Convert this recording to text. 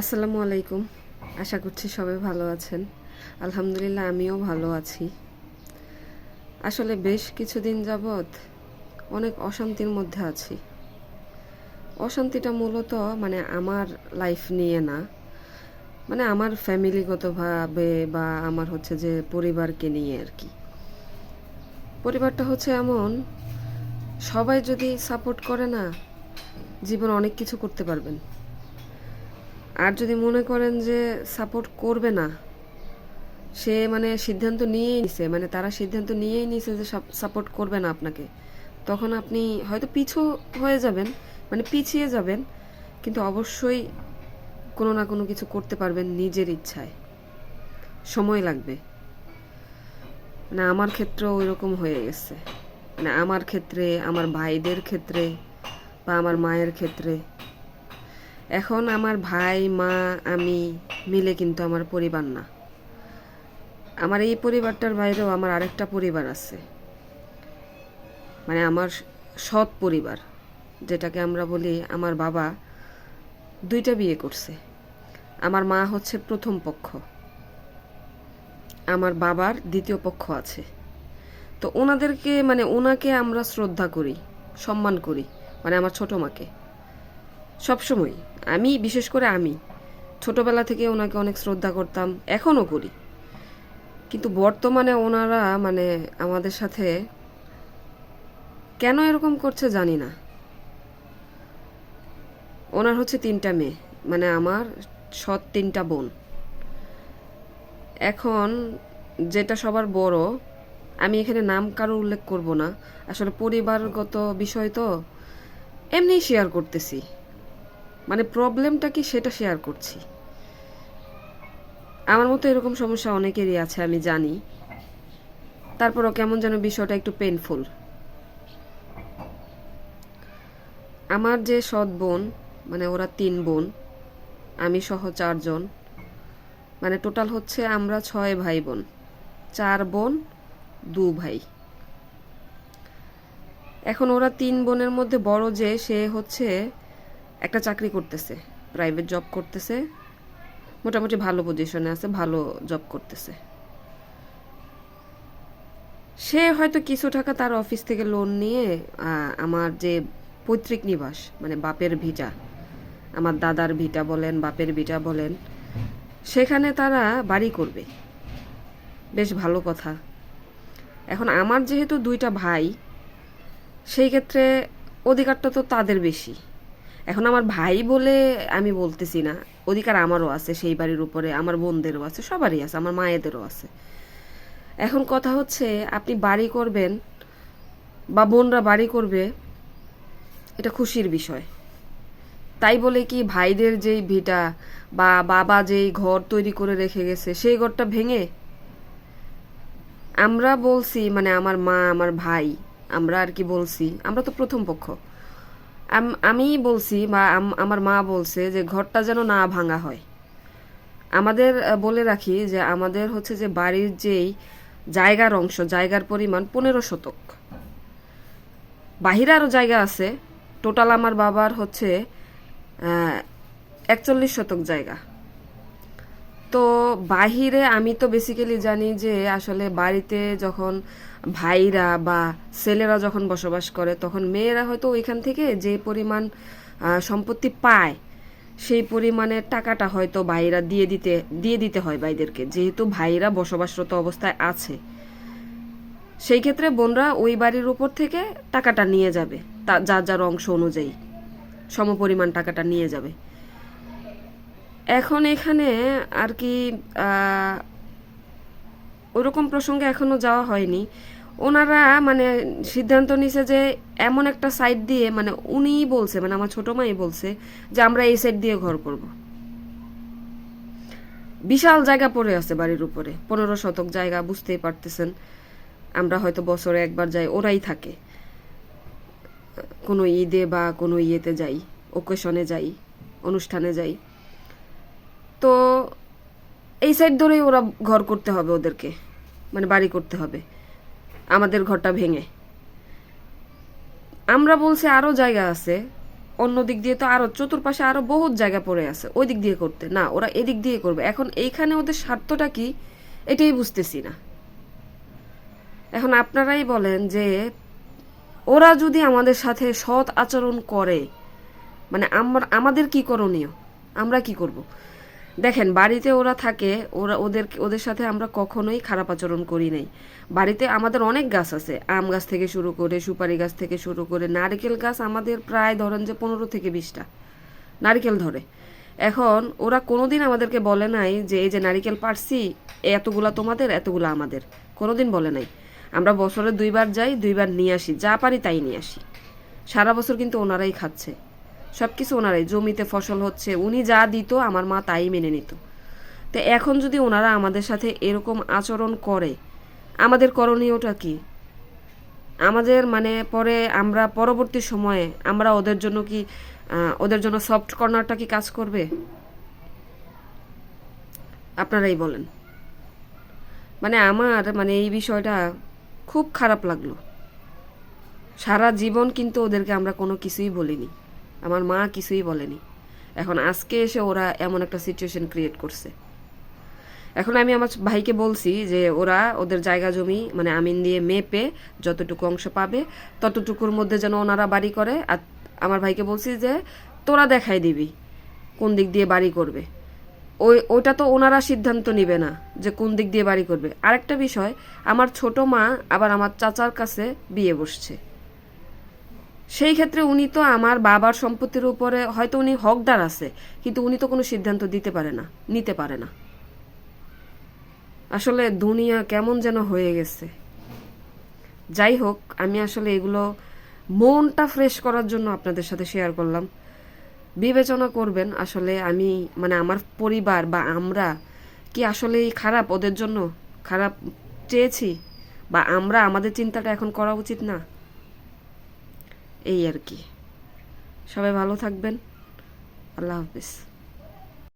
আসসালামু আলাইকুম। আশা করছি সবাই ভালো আছেন। আলহামদুলিল্লাহ, আমিও ভালো আছি। আসলে বেশ কিছুদিন যাবৎ অনেক অশান্তির মধ্যে আছি। অশান্তিটা মূলত মানে আমার লাইফ নিয়ে না। মানে আমার ফ্যামিলিগতভাবে বা আমার হচ্ছে যে পরিবারকে নিয়ে আর কি পরিবারটা হচ্ছে এমন, সবাই যদি সাপোর্ট করে না, জীবন অনেক কিছু করতে পারবেন। আর যদি মনে করেন যে সাপোর্ট করবে না, সে মানে সিদ্ধান্ত নিয়েই নিছে মানে তারা সিদ্ধান্ত নিয়েই নিছে যে সাপোর্ট করবে না আপনাকে, তখন আপনি হয়তো পিছু হয়ে যাবেন মানে পিছিয়ে যাবেন, কিন্তু অবশ্যই কোনো না কোনো কিছু করতে পারবেন নিজের ইচ্ছায়। সময় লাগবে। মানে আমার ক্ষেত্রেও ওই রকম হয়ে গেছে। মানে আমার ক্ষেত্রে, আমার ভাইদের ক্ষেত্রে বা আমার মায়ের ক্ষেত্রে এখন আমার ভাই, মা, আমি মিলে কিন্তু আমার পরিবার না। আমার এই পরিবারটার বাইরেও আমার আরেকটা পরিবার আছে। মানে আমার সৎ পরিবার, যেটাকে আমরা বলি আমার বাবা দুইটা বিয়ে করছে। আমার মা হচ্ছে প্রথম পক্ষ। আমার বাবার দ্বিতীয় পক্ষ আছে। তো ওনাদেরকে মানে ওনাকে আমরা শ্রদ্ধা করি, সম্মান করি মানে আমার ছোট মাকে। সবসময় আমি, বিশেষ করে আমি। ছোটবেলা থেকে ওনাকে অনেক শ্রদ্ধা করতাম, এখনও করি। কিন্তু বর্তমানে ওনারা মানে আমাদের সাথে কেন এরকম করছে জানি না। ওনার হচ্ছে তিনটা মেয়ে মানে আমার সৎ তিনটা বোন। এখন যেটা সবার বড়, আমি এখানে নাম কারও উল্লেখ করব না। আসলে পরিবারগত বিষয় তো এমনি শেয়ার করতেছি। মানে প্রবলেমটা কি সেটা শেয়ার করছি। আমার মতো এরকম সমস্যা অনেকেরই আছে, আমি জানি। তারপরও কেমন যেন বিষয়টা একটু পেনফুল আমার যে সৎ বোন মানে ওরা তিন বোন, আমি সহ চারজন মানে টোটাল হচ্ছে আমরা ছয় ভাই বোন চার বোন, দু ভাই। এখন ওরা তিন বোনের মধ্যে বড় যে, সে হচ্ছে একটা চাকরি করতেছে প্রাইভেট জব করতেছে, মোটামুটি ভালো পজিশনে আছে, ভালো জব করতেছে। সে হয়তো কিছু টাকা তার অফিস থেকে লোন নিয়ে আমার যে পৈতৃক নিবাস মানে বাপের ভিটা, আমার দাদার ভিটা বলেন, বাপের ভিটা বলেন, সেখানে তারা বাড়ি করবে। বেশ ভালো কথা। এখন আমার যেহেতু দুইটা ভাই, সেই ক্ষেত্রে অধিকারটা তো তাদের বেশি। এখন আমার ভাই বলে আমি বলতেছি না। অধিকার আমারও আছে, সেই বাড়ির উপরে, আমার বোনদেরও আছে, সবারই আছে, আমার মায়েদেরও আছে। এখন কথা হচ্ছে, আপনি বাড়ি করবেন বা বোনরা বাড়ি করবে, এটা খুশির বিষয়। তাই বলে কি ভাইদের যেই ভিটা বা বাবা যেই ঘর তৈরি করে রেখে গেছে, সেই ঘরটা ভেঙে? আমরা বলছি মানে আমার মা, আমার ভাই, আমরা আর কি বলছি, আমরা তো প্রথম পক্ষ। আম- বলছি বা আমার মা বলছে যে ঘরটা যেন না ভাঙা হয়। আমাদের বলে রাখি যে আমাদের হচ্ছে যে বাড়ির যেই জায়গার অংশ, জায়গার পরিমাণ পনেরো শতক। বাহিরে আরও জায়গা আছে। টোটাল আমার বাবার হচ্ছে একচল্লিশ শতক জায়গা। তো বাহিরে আমি তো বেসিক্যালি জানি যে আসলে বাড়িতে যখন ভাইরা বা ছেলেরা যখন বসবাস করে, তখন মেয়েরা হয়তো ওইখান থেকে যে পরিমাণ সম্পত্তি পায়, সেই পরিমাণের টাকাটা হয়তো ভাইরা দিয়ে দিতে দিয়ে দিতে হয় ভাইদেরকে। যেহেতু ভাইরা বসবাসরত অবস্থায় আছে, সেই ক্ষেত্রে বোনরা ওই বাড়ির উপর থেকে টাকাটা নিয়ে যাবে, তা যার যার অংশ অনুযায়ী, সমপরিমাণ টাকাটা নিয়ে যাবে। এখন এখানে আর কি ওরকম প্রসঙ্গে এখনও যাওয়া হয়নি। ওনারা মানে সিদ্ধান্ত নিছে যে এমন একটা সাইড দিয়ে মানে উনিই বলছে মানে আমার ছোট মাই বলছে যে আমরা এই সাইড দিয়ে ঘর করব। বিশাল জায়গা পড়ে আছে বাড়ির উপরে, পনেরো শতক জায়গা, বুঝতেই পারতেছেন। আমরা হয়তো বছরে একবার যাই, ওরাই থাকে। কোনো ঈদে বা কোনো ইয়েতে যাই ওকেশনে যাই, অনুষ্ঠানে যাই। তো এই সাইড ধরেই ওরা ঘর করতে হবে ওদেরকে। মানে বাড়ি করতে হবে। আমাদের ঘরটা ভেঙে। আমরা বলছি আরও জায়গা আছে, অন্য দিক দিয়ে তো আরও চতুর্পাশে আরও বহুত জায়গা পড়ে আছে। ওই দিক দিয়ে করতে। না, ওরা এদিক দিয়ে করবে। এখন এইখানে ওদের স্বার্থটা কি, এটাই বুঝতেছি না। এখন আপনারাই বলেন যে, ওরা যদি আমাদের সাথে সৎ আচরণ করে মানে আমার, আমাদের কি করণীয়? আমরা কি করব? দেখেন, বাড়িতে ওরা থাকে, ওরা ওদের ওদের সাথে আমরা কখনোই খারাপ আচরণ করি নাই। বাড়িতে আমাদের অনেক গাছ আছে, আম গাছ থেকে শুরু করে, সুপারি গাছ থেকে শুরু করে, নারকেল গাছ আমাদের প্রায় ধরেন যে পনেরো থেকে বিশটা। নারকেল ধরে। এখন ওরা কোনোদিন আমাদেরকে বলে নাই যে, এই যে নারিকেল পারছি এতগুলা তোমাদের, এতগুলা আমাদের। কোনোদিন বলে নাই। আমরা বছরে দুইবার যাই, দুইবার নিয়ে আসি, যা পারি তাই নিয়ে আসি। সারা বছর কিন্তু ওনারাই খাচ্ছে। সব কিছু ওনারাই, জমিতে ফসল হচ্ছে, উনি যা দিত আমার মা তাই মেনে নিত। তো এখন যদি ওনারা আমাদের সাথে এরকম আচরণ করে, আমাদের করণীয়টা কি? আমাদের মানে পরে আমরা পরবর্তী সময়ে আমরা ওদের জন্য কি ওদের জন্য সফট কর্নারটা কি কাজ করবে? আপনারাই বলেন। মানে আমার মানে এই বিষয়টা খুব খারাপ লাগল। সারা জীবন কিন্তু ওদেরকে আমরা কোনো কিছুই বলিনি। আমার মা কিছুই বলেনি। এখন আজকে এসে ওরা এমন একটা সিচুয়েশন ক্রিয়েট করছে। এখন আমি আমার ভাইকে বলছি যে ওরা ওদের জায়গা জমি মানে আমিন দিয়ে মেপে যতটুকু অংশ পাবে, ততটুকুর মধ্যে যেন ওনারা বাড়ি করে। আর আমার ভাইকে বলছি যে, তোরা দেখাই দিবি কোন দিক দিয়ে বাড়ি করবে। ওই, ওইটা তো ওনারা সিদ্ধান্ত নিবে না যে কোন দিক দিয়ে বাড়ি করবে। আরেকটা বিষয়, আমার ছোট মা আবার আমার চাচার কাছে বিয়ে বসছে। সেই ক্ষেত্রে উনি তো আমার বাবার সম্পত্তির উপরে হয়তো উনি হকদার আছে, কিন্তু উনি তো কোনো সিদ্ধান্ত দিতে পারে না, নিতে পারে না। আসলে দুনিয়া কেমন যেন হয়ে গেছে। যাই হোক, আমি আসলে এগুলো মনটা ফ্রেশ করার জন্য আপনাদের সাথে শেয়ার করলাম। বিবেচনা করবেন, আসলে আমি মানে আমার পরিবার বা আমরা কি আসলেই খারাপ ওদের জন্য? খারাপ চেয়েছি? বা আমরা আমাদের চিন্তাটা এখন করা উচিত না? এই আর কি। সবাই ভালো থাকবেন। আল্লাহ হাফিজ।